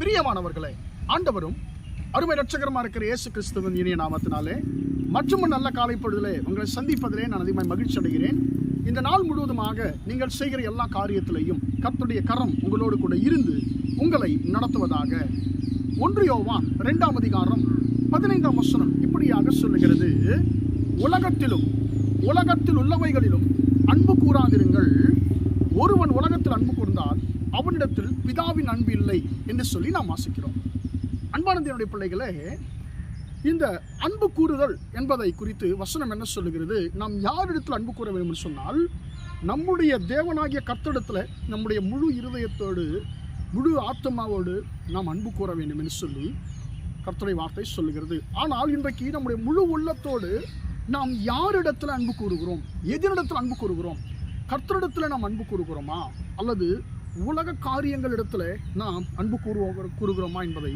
பிரியமானவர்களே ஆண்டவரும் அருமை ரட்சகரமாக இருக்கிற இயேசு கிறிஸ்துவின் இனிய நாமத்தினாலே மற்றும் நல்ல காலை பொழுதிலே உங்களை சந்திப்பதிலே நான் அதிகமாக மகிழ்ச்சி அடைகிறேன். இந்த நாள் முழுவதுமாக நீங்கள் செய்கிற எல்லா காரியத்திலையும் கத்துடைய கரம் உங்களோடு கூட இருந்து உங்களை நடத்துவதாக. ஒன்றியோவான் ரெண்டாம் இரண்டாம் அதிகாரம் பதினைந்தாம் வசனம் இப்படியாக சொல்லுகிறது உலகத்திலும் உலகத்தில் உள்ளவைகளிலும் அன்பு கூறாதிருங்கள். ஒருவன் உலகத்தில் அன்பு கூறும் நம்மிடத்தில் பிதாவின் அன்பு இல்லை என்று சொல்லி நாம் வாசிக்கிறோம். அன்பானந்தனுடைய பிள்ளைகளே இந்த அன்பு கூறுதல் என்பதை குறித்து வசனம் என்ன சொல்லுகிறது? நாம் யாரிடத்தில் அன்பு கூற வேண்டும் என்று சொன்னால் நம்முடைய தேவனாகிய கர்த்தடத்தில் நம்முடைய முழு இருதயத்தோடு முழு ஆத்மாவோடு நாம் அன்பு கூற வேண்டும் என்று சொல்லி கர்த்தருடைய வார்த்தை சொல்லுகிறது. ஆனால் இன்றைக்கு நம்முடைய முழு உள்ளத்தோடு நாம் யாரிடத்தில் அன்பு கூறுகிறோம்? எதிரிடத்தில் அன்பு கூறுகிறோம்? கர்த்தரிடத்தில் நாம் அன்பு கூறுகிறோமா? அல்லது உலக காரியங்களிடத்தில் நாம் அன்பு கூறுவோம் கூறுகிறோமா என்பதை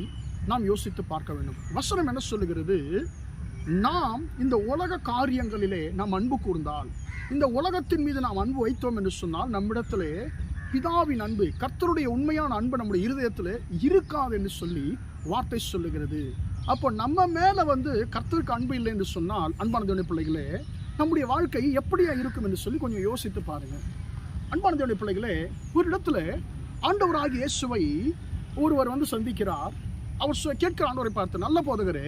நாம் யோசித்து பார்க்க வேண்டும். வசனம் என்ன சொல்லுகிறது? நாம் இந்த உலக காரியங்களிலே நாம் அன்பு கூர்ந்தால் இந்த உலகத்தின் மீது நாம் அன்பு வைத்தோம் என்று சொன்னால் நம்மிடத்திலே பிதாவின் அன்பு கர்த்தருடைய உண்மையான அன்பு நம்முடைய இருதயத்தில் இருக்காது என்று சொல்லி வார்த்தை சொல்லுகிறது. அப்போ நம்ம மேலே வந்து கர்த்தருக்கு அன்பு இல்லை என்று சொன்னால் அன்பான தேவனுடைய பிள்ளைகளே நம்முடைய வாழ்க்கை எப்படியா இருக்கும் என்று சொல்லி கொஞ்சம் யோசித்து பாருங்கள் அன்பான தேவனுடைய பிள்ளைகளே ஒரு இடத்துல ஆண்டவராகிய இயேசுவை ஒருவர் வந்து சந்திக்கிறார். அவர் கேட்கிற ஆண்டவரை பார்த்து நல்ல போதகரே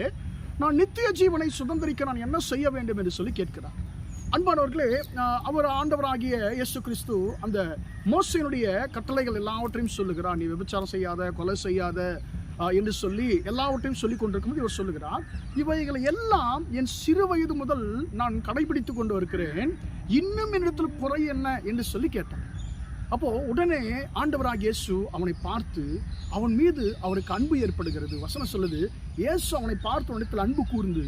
நான் நித்திய ஜீவனை சுதந்திரிக்க நான் என்ன செய்ய வேண்டும்? என்று சொல்லி கேட்கிறார். அன்பானவர்களே அவர் ஆண்டவராகிய இயேசு கிறிஸ்து அந்த மோசையினுடைய கட்டளைகள் எல்லாவற்றையும் சொல்லுகிறார். நீ விபச்சாரம் செய்யாத கொலை செய்யாத என்று சொல்லி எல்லாவற்றையும் சொல்லி கொண்டிருக்கும் இவர் சொல்லுகிறார். இவைகளை எல்லாம் என் சிறு வயது முதல் நான் கடைபிடித்து கொண்டு இருக்கிறேன் இன்னும் என்னிடத்தில் குறை என்ன என்று சொல்லி கேட்டான் அப்போ உடனே ஆண்டவராக இயேசு அவனை பார்த்து அவன் மீது அவருக்கு அன்பு ஏற்படுகிறது. வசனம் சொல்லுது. இயேசு அவனை பார்த்து உன்னிடத்தில் அன்பு கூர்ந்து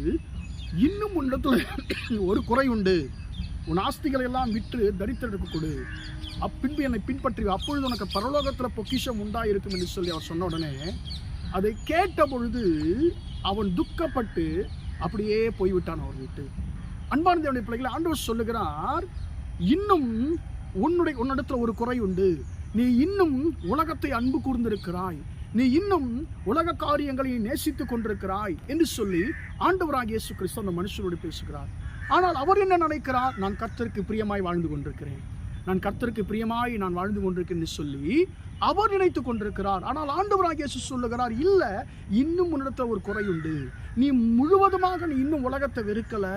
இன்னும் உன்னிடத்தில் ஒரு குறை உண்டு. உன் ஆஸ்திகளை எல்லாம் விற்று தரித்திரருக்கு கொடு. அப்பின்பு என்னை பின்பற்றி அப்பொழுது உனக்கு பரலோகத்தில் பொக்கிஷம் உண்டாயிருக்கும் என்று சொல்லி அவர் சொன்ன உடனே அதை கேட்ட பொழுது அவன் துக்கப்பட்டு அப்படியே போய்விட்டான் அவர் வீட்டு. அன்பான தேவனுடைய பிள்ளைகளை ஆண்டவர் சொல்லுகிறார் இன்னும் உன்னுடைய உன்னிடத்தில் ஒரு குறை உண்டு. நீ இன்னும் உலகத்தை அன்பு கூர்ந்திருக்கிறாய். நீ இன்னும் உலக காரியங்களை நேசித்துக் கொண்டிருக்கிறாய் என்று சொல்லி ஆண்டவராக இயேசு கிறிஸ்து அந்த மனுஷனோடு பேசுகிறார். ஆனால் அவர் என்ன நினைக்கிறார்? நான் கர்த்தருக்கு பிரியமாய் வாழ்ந்து கொண்டிருக்கிறேன். நான் கர்த்தருக்கு பிரியமாய் நான் வாழ்ந்து கொண்டிருக்கேன் என்று சொல்லி அவர் நினைத்துக் கொண்டிருக்கிறார். ஆனால் ஆண்டவராக இயேசு சொல்லுகிறார் இல்லை இன்னும் உன்னிடத்தில் ஒரு குறையுண்டு. நீ முழுவதுமாக நீ இன்னும் உலகத்தை வெறுக்கலை.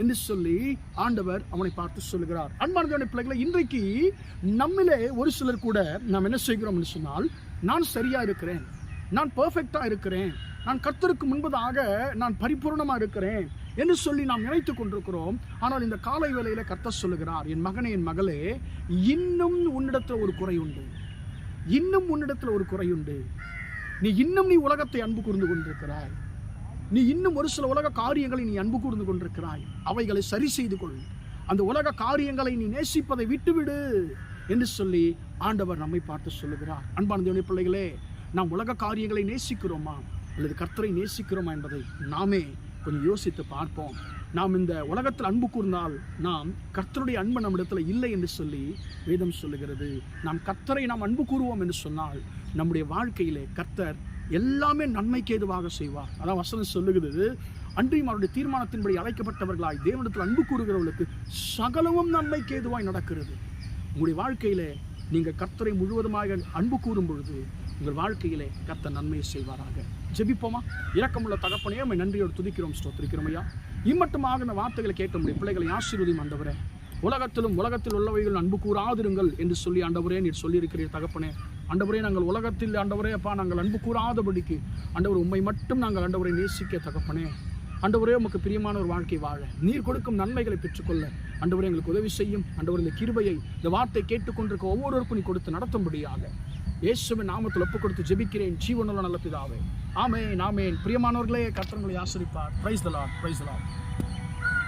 என்று சொல்லி ஆண்டவர் அவனை பார்த்து சொல்லுகிறார். அன்பானதோட பிள்ளைகளை இன்றைக்கு நம்மிலே ஒரு சிலர் கூட நாம் என்ன செய்கிறோம் என்று சொன்னால் நான் சரியாக இருக்கிறேன். நான் பர்ஃபெக்டாக இருக்கிறேன். நான் கர்த்தருக்கு முன்பதாக நான் பரிபூர்ணமாக இருக்கிறேன். என்று சொல்லி நாம் நினைத்துக் கொண்டிருக்கிறோம். ஆனால் இந்த காலை வேலையில் கர்த்தர் சொல்லுகிறார் என் மகனே என் மகளே இன்னும் உன்னிடத்தில் ஒரு குறை உண்டு இன்னும் உன்னிடத்தில் ஒரு குறையுண்டு. நீ இன்னும் நீ உலகத்தை அன்பு கூர்ந்து கொண்டிருக்கிறாய். நீ இன்னும் ஒரு சில உலக காரியங்களை நீ அன்பு கூர்ந்து கொண்டிருக்கிறாய். அவைகளை சரி செய்து கொள். அந்த உலக காரியங்களை நீ நேசிப்பதை விட்டுவிடு என்று சொல்லி ஆண்டவர் நம்மை பார்த்து சொல்லுகிறார். அன்பான தேவனுடைய பிள்ளைகளே நாம் உலக காரியங்களை நேசிக்கிறோமா? அல்லது கர்த்தரை நேசிக்கிறோமா என்பதை நாமே கொஞ்சம் யோசித்து பார்ப்போம். நாம் இந்த உலகத்தில் அன்பு கூர்ந்தால் நாம் கர்த்தருடைய அன்பு நம்மிடத்தில் இல்லை என்று சொல்லி வேதம் சொல்லுகிறது. நாம் கர்த்தரை நாம் அன்பு கூறுவோம் என்று சொன்னால் நம்முடைய வாழ்க்கையிலே கர்த்தர் எல்லாமே நன்மைக்கு ஏதுவாக செய்வார். அதான் வசனம் சொல்லுகிறது. அன்றையும் அவருடைய தீர்மானத்தின்படி அழைக்கப்பட்டவர்களாய் தேவனிடத்தில் அன்பு கூறுகிறவர்களுக்கு சகலமும் நன்மைக்கு ஏதுவாய் நடக்கிறது. உங்களுடைய வாழ்க்கையிலே நீங்கள் கர்த்தரை முழுவதுமாக அன்பு கூறும் பொழுது உங்கள் வாழ்க்கையிலே கத்த நன்மையை செய்வாராக. ஜெபிப்போமா? இரக்கமுள்ள தகப்பனையே நம்மை நன்றியோடு துதிக்கிறோம் ஸ்தோத்திரிக்கிறோம் ஐயா. இம்மட்டுமாக இந்த வார்த்தைகளை கேட்க முடியும் பிள்ளைகளை ஆசீர்வதியும் ஆண்டவரே. உலகத்திலும் உலகத்தில் உள்ளவைகள் அன்பு கூறாதிருங்கள் என்று சொல்லி ஆண்டவரே நீர் சொல்லியிருக்கிறீர் தகப்பனே. ஆண்டவரே நாங்கள் உலகத்தில் ஆண்டவரே அப்பா நாங்கள் அன்பு கூறாதபடிக்கு ஆண்டவர் உண்மை மட்டும் நாங்கள் ஆண்டவரை நேசிக்க தகப்பனே. ஆண்டவரே உமக்கு பிரியமான ஒரு வாழ்க்கை வாழ. நீர் கொடுக்கும் நன்மைகளை பெற்றுக்கொள்ள ஆண்டவரே எங்களுக்கு உதவி செய்யும். ஆண்டவர் இந்த கிருபையை இந்த வார்த்தை கேட்டுக்கொண்டிருக்க ஒவ்வொருவருக்கும் நீ கொடுத்து நடத்தும்படியாக. இயேசுவின் நாமத்தில் ஒப்பு கொடுத்து ஜெபிக்கிறேன். ஜீவனுள்ள நல்ல பிதாவே. ஆமென் ஆமென். பிரியமானவர்களே கர்த்தர்களை ஆசிரிப்பார். Price தலாட் price தலாட்